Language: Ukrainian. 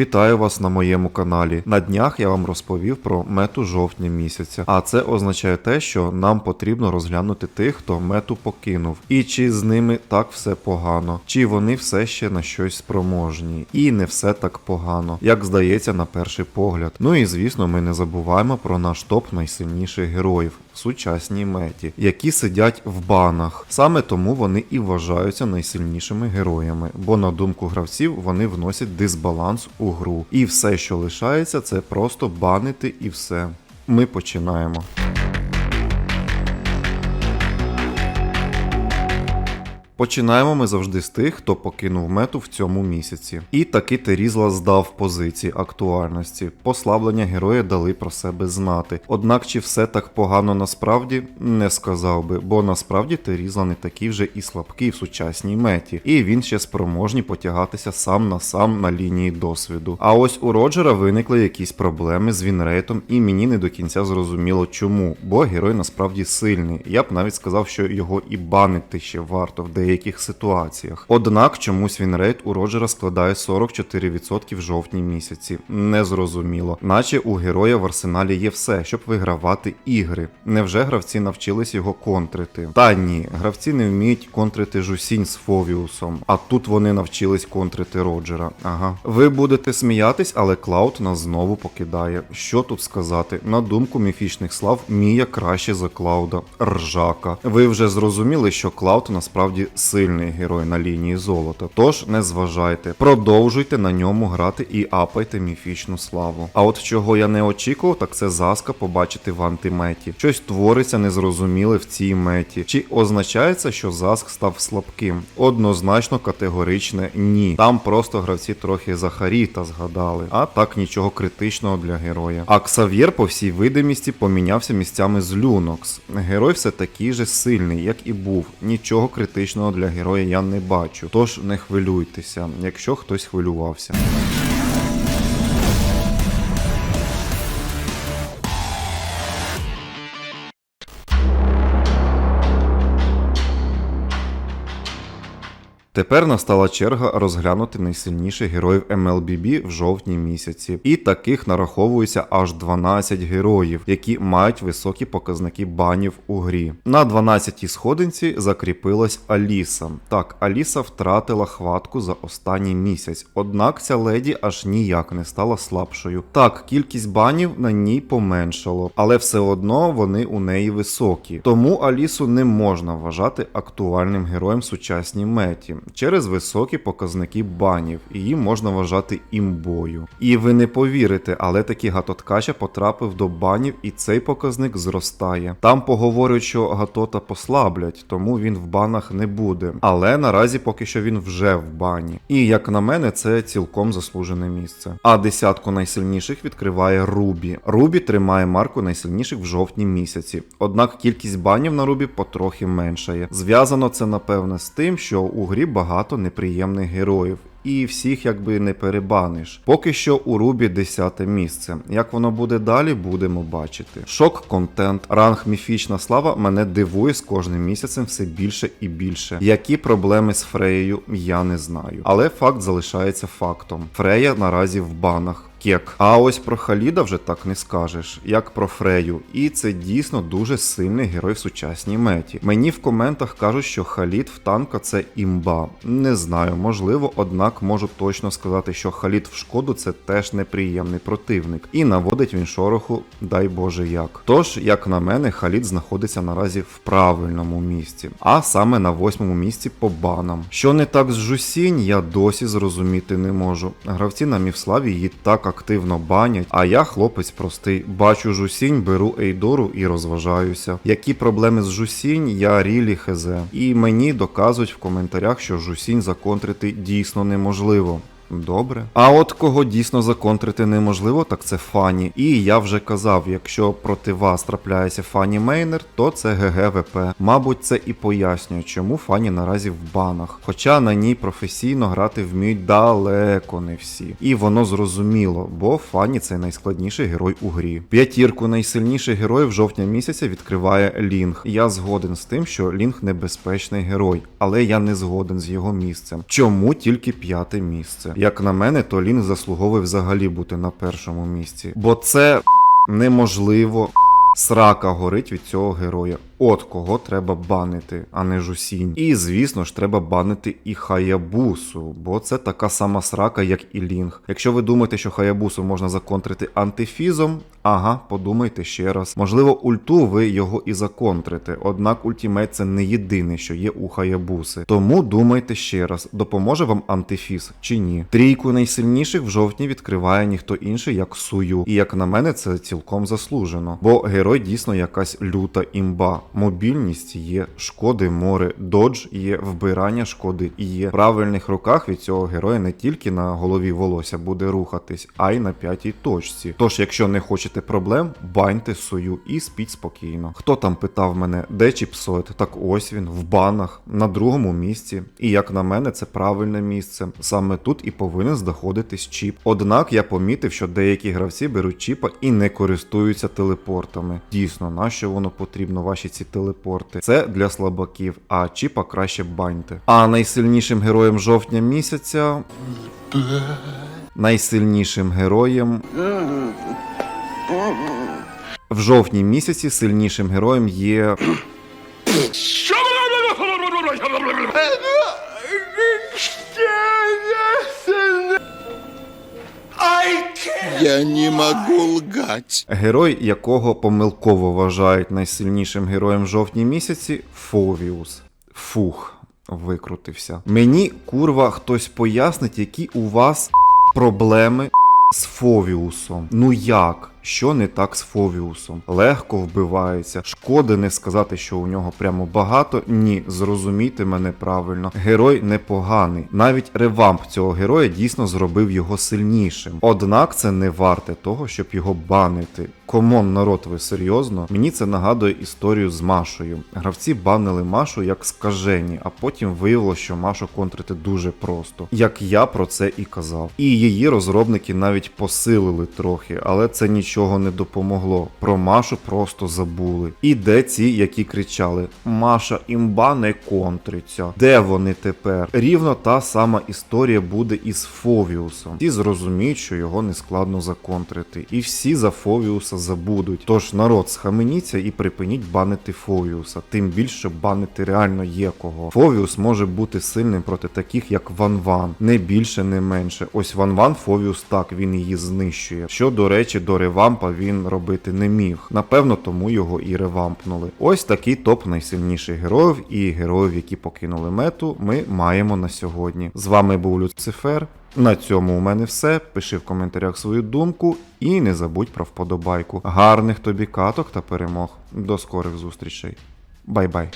Вітаю вас на моєму каналі. На днях я вам розповів про мету жовтня місяця, а це означає те, що нам потрібно розглянути тих, хто мету покинув, і чи з ними так все погано, чи вони все ще на щось спроможні, і не все так погано, як здається на перший погляд. Ну і звісно, ми не забуваємо про наш топ найсильніших героїв сучасній меті, які сидять в банах. Саме тому вони і вважаються найсильнішими героями, бо на думку гравців вони вносять дисбаланс у гру. І все, що лишається, це просто банити і все. Ми починаємо. Починаємо ми завжди з тих, хто покинув мету в цьому місяці. І таки Терізла здав позиції актуальності. Послаблення героя дали про себе знати. Однак чи все так погано насправді не сказав би, бо насправді Терізла не такий вже і слабкий в сучасній меті, і він ще спроможний потягатися сам на сам на лінії досвіду. А ось у Роджера виникли якісь проблеми з Вінрейтом, і мені не до кінця зрозуміло чому, бо герой насправді сильний. Я б навіть сказав, що його і банити ще варто в деяких ситуаціях. Однак чомусь Вінрейт у Роджера складає 44% в жовтні місяці. Незрозуміло, наче у героя в арсеналі є все, щоб вигравати ігри. Невже гравці навчились його контрити? Та ні, гравці не вміють контрити Жусінь з Фовіусом, а тут вони навчились контрити Роджера. Ага. Ви будете сміятись, але Клауд нас знову покидає. Що тут сказати? На думку міфічних слав, Мія краще за Клауда. Ржака. Ви вже зрозуміли, що Клауд насправді сильний герой на лінії золота. Тож не зважайте, продовжуйте на ньому грати і апайте міфічну славу. А от чого я не очікував, так це заска побачити в антиметі. Щось твориться незрозуміле в цій меті. Чи означається, що заск став слабким? Однозначно категоричне ні. Там просто гравці трохи Захаріта згадали, а так нічого критичного для героя. А Ксав'єр, по всій видимості, помінявся місцями з Люнокс. Герой все такий же сильний, як і був. Нічого критичного для героя я не бачу. Тож не хвилюйтеся, якщо хтось хвилювався. Тепер настала черга розглянути найсильніших героїв MLBB в жовтні місяці. І таких нараховується аж 12 героїв, які мають високі показники банів у грі. На 12-й сходинці закріпилась Аліса. Так, Аліса втратила хватку за останній місяць, однак ця леді аж ніяк не стала слабшою. Так, кількість банів на ній поменшало, але все одно вони у неї високі. Тому Алісу не можна вважати актуальним героєм сучасній меті через високі показники банів, її можна вважати імбою. І ви не повірите, але таки Гатоткача потрапив до банів, і цей показник зростає. Там поговорюють, що Гатота послаблять, тому він в банах не буде. Але наразі поки що він вже в бані. І як на мене, це цілком заслужене місце. А десятку найсильніших відкриває Рубі. Рубі тримає марку найсильніших в жовтні місяці. Однак кількість банів на Рубі потрохи меншає. Зв'язано це напевне з тим, що у грі багато неприємних героїв. І всіх якби не перебаниш. Поки що у Рубі 10 місце. Як воно буде далі, будемо бачити. Шок контент, ранг міфічна слава мене дивує з кожним місяцем все більше і більше. Які проблеми з Фреєю, я не знаю. Але факт залишається фактом. Фрея наразі в банах. Кек. А ось про Халіда вже так не скажеш, як про Фрею. І це дійсно дуже сильний герой в сучасній меті. Мені в коментах кажуть, що Халід в танка це імба. Не знаю, можливо, однак можу точно сказати, що Халід в шкоду це теж неприємний противник. І наводить він шороху, дай Боже як. Тож, як на мене, Халід знаходиться наразі в правильному місці, а саме на восьмому місці по банам. Що не так з Жусінь, я досі зрозуміти не можу. Гравці на Мівславі її так активно банять, а я хлопець простий. Бачу жусінь, беру Ейдору і розважаюся. Які проблеми з жусінь, я рілі хезе. І мені доказують в коментарях, що жусінь законтрити дійсно неможливо. Добре. А от кого дійсно законтрити неможливо, так це Фані. І я вже казав, якщо проти вас трапляється Фані Мейнер, то це ГГВП. Мабуть, це і пояснює, чому Фані наразі в банах. Хоча на ній професійно грати вміють далеко не всі. І воно зрозуміло, бо Фані це найскладніший герой у грі. П'ятірку найсильніших героїв жовтня місяця відкриває Лінг. Я згоден з тим, що Лінг небезпечний герой, але я не згоден з його місцем. Чому тільки п'яте місце? Як на мене, то Лін заслуговує взагалі бути на першому місці. Бо це неможливо. Срака горить від цього героя. От кого треба банити, а не жусінь. І звісно ж, треба банити і Хаябусу, бо це така сама срака, як і Лінг. Якщо ви думаєте, що Хаябусу можна законтрити антифізом, ага, подумайте ще раз. Можливо, ульту ви його і законтрите, однак ультімейт це не єдине, що є у Хаябуси. Тому думайте ще раз, допоможе вам антифіз чи ні. Трійку найсильніших в жовтні відкриває ніхто інший, як Сую. І як на мене, це цілком заслужено. Бо герой дійсно якась люта імба. Мобільність є, шкоди море, додж є, вбирання шкоди і є. В правильних руках від цього героя не тільки на голові волосся буде рухатись, а й на п'ятій точці. Тож, якщо не хочете проблем, баньте сою і спіть спокійно. Хто там питав мене, де чіпсоїд? Так ось він, в банах, на другому місці. І як на мене, це правильне місце. Саме тут і повинен знаходитись чіп. Однак я помітив, що деякі гравці беруть чіпа і не користуються телепортами. Дійсно, нащо воно потрібно, ваші ці телепорти? Це для слабаків, а чіпа краще баньте. А найсильнішим героєм жовтня місяця. Найсильнішим героєм. В жовтні місяці сильнішим героєм є. Я не можу лгать. Герой, якого помилково вважають найсильнішим героєм в жовтні місяці Фовіус. Фух, викрутився. Мені, курва, хтось пояснить, які у вас проблеми з Фовіусом. Ну як? Що не так з Фовіусом? Легко вбивається. Шкоди не сказати, що у нього прямо багато. Ні, зрозумійте мене правильно. Герой непоганий. Навіть ревамп цього героя дійсно зробив його сильнішим. Однак це не варте того, щоб його банити. Комон, народ, ви серйозно? Мені це нагадує історію з Машою. Гравці банили Машу як скажені, а потім виявилося, що Машу контрити дуже просто. Як я про це і казав. І її розробники навіть посилили трохи, але це нічого не допомогло. Про Машу просто забули. І де ці, які кричали: Маша імба не контриться. Де вони тепер? Рівно та сама історія буде із Фовіусом. Всі зрозуміють, що його не складно законтрити. І всі за Фовіуса забудуть. Тож народ, схаменіться і припиніть банити Фовіуса. Тим більше банити реально є кого. Фовіус може бути сильним проти таких, як Ван Ван. Не більше, не менше. Ось Ван Ван Фовіус так, він її знищує. Що, до речі, до ревампа він робити не міг. Напевно, тому його і ревампнули. Ось такий топ найсильніших героїв і героїв, які покинули мету, ми маємо на сьогодні. З вами був Люцифер. На цьому у мене все. Пиши в коментарях свою думку і не забудь про вподобайку. Гарних тобі каток та перемог. До скорих зустрічей. Бай-бай.